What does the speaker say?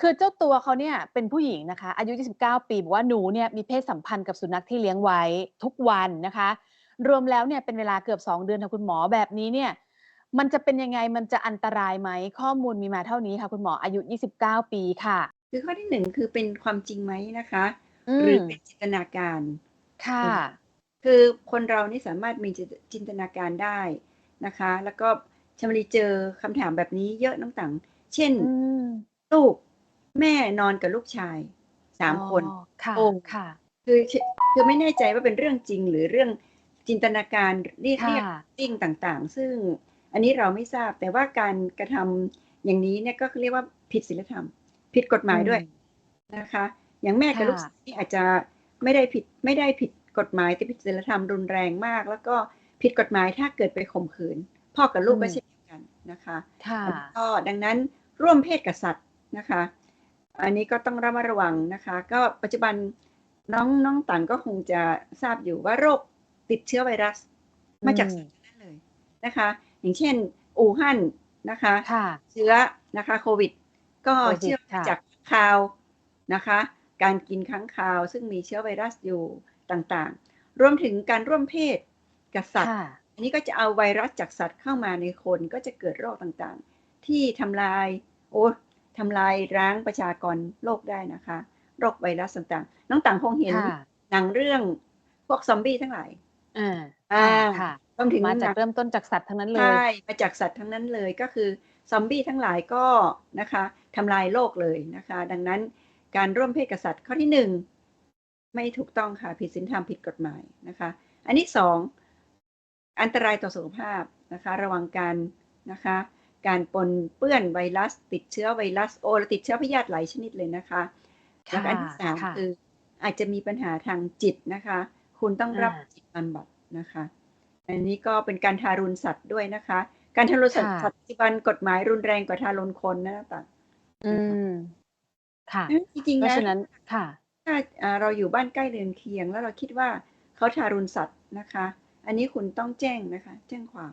คือเจ้าตัวเขาเนี่ยเป็นผู้หญิงนะคะ อายุ 29 ปีบอกว่าหนูเนี่ยมีเพศสัมพันธ์กับสุนัขที่เลี้ยงไว้ทุกวันนะคะ รวมแล้วเนี่ยเป็นเวลาเกือบ 2 เดือนค่ะคุณหมอแบบนี้เนี่ยมันจะเป็นยังไงมันจะอันตรายไหม?ข้อมูลมีมาเท่านี้ค่ะ คุณหมออายุ 29 ปีค่ะ คือข้อที่1คือเป็นความจริงไหมนะคะอืหรือมเป็นจินตนาการค่ะอืมคือคนเรานี่สามารถมีจินตจินตนาการได้นะคะ แล้วก็ชมรีเจอคำถามแบบนี้เยอะน้องตั๋งเช่นอืมลูก แม่นอนกับลูกชายอ๋อ3คนค่ะโอ้ค่ะ คือชคือไม่แน่ใจว่าเป็นเรื่องจริงหรือเรื่องจินตนาการเรียกค่เรียกะติ้งต่างๆ ซึ่งอันนี้เราไม่ทราบแต่ว่าการกระทำอย่างนี้เนี่ยก็เรียกว่าผิดศีลธรรม ผิดกฎหอืมายด้วยมนะคะ อย่างแม่คกับ่ลูกะสาวนี่อาจจะไม่ได้ผิดไม่ได้ผิดกฎหมายแต่ผิดศีลธรรมรุนแรงมาก แล้วก็ผิดกฎหมายถ้าเกิดไปข่มขืน พ่อกับอืลูกก็เชม่นเดียวกันนะคะค่อันนี้ะก็ดังนั้นร่วมเพศกับสัตว์นะคะ อันนี้ก็ต้องระมัดระวังนะคะ ก็ปัจจุบันน้องน้องตั๋งก็คงจะทราบอยู่ว่าโรคติดเชื้อไวรัสอืมาจากสัตมว์ทั้งนั้นเลยนะคะ อย่างเช่น อู่ฮั่นนะคะค่ะเชื้อนะคะโควิด ก็โคเชวิื่ดอคมา่ะจากค้างคาวนะคะ การกินค้างคาวซึ่งมีเชื้อไวรัสอยู่ต่างๆ รวมถึงการร่วมเพศกับสัตคว์่ะอันนี้ก็จะเอาไวรัสจากสัตว์เข้ามาในคนก็จะเกิดโรคต่างๆ ที่ทำลายโอ้ ทำลายล้างประชากรโลกได้นะคะ โรคไวรัสต่างๆ น้องตั๋งคงเห็นค่ะหนังเรื่องพวกซอมบี้ทั้งหลายอาอาค่ะรวมถึงๆมาจาหนกังเริ่มต้นจากสัตว์ทั้งนั้นเลใช่ยมาจากสัตว์ทั้งนั้นเลยก็คือซอมบี้ทั้งหลายก็นะคะทำลายโลกเลยนะคะ ดังนั้นการร่วมเพศกับสัตว์ข้อที่1ไม่ถูกต้องค่ะผิดศีลธรรมผิดกฎหมายนะคะ อันที่2อันตรายต่อสุขภาพนะคะ ระวังการนะคะ การปนเปื้อนไวรัส ติดเชื้อไวรัสโอ้เราติดเชื้อพยาธิหลายชนิดเลยนะคะคแล้วก็่ะอันที่3ค่ะคืออาจจะมีปัญหาทางจิตนะคะ คุณต้องอารับจิตบำบัดนะคะ อันนี้ก็เป็นการทารุณสัตว์ด้วยนะคะ การทารุณสัตค่ว์สัตะว์ปัจจุบันกฎหมายรุนแรงกว่าทารุณคนนะน้องตั๋งอืนะคะมค่ะอืมจริงเพๆแล้ราะวฉะนั้นค่ะ ถ้าอ่าเราอยู่บ้านใกล้เรือนเคียง แล้วเราคิดว่าเขาทารุณสัตว์นะคะ อันนี้คุณต้องแจ้งนะคะ แจ้งความ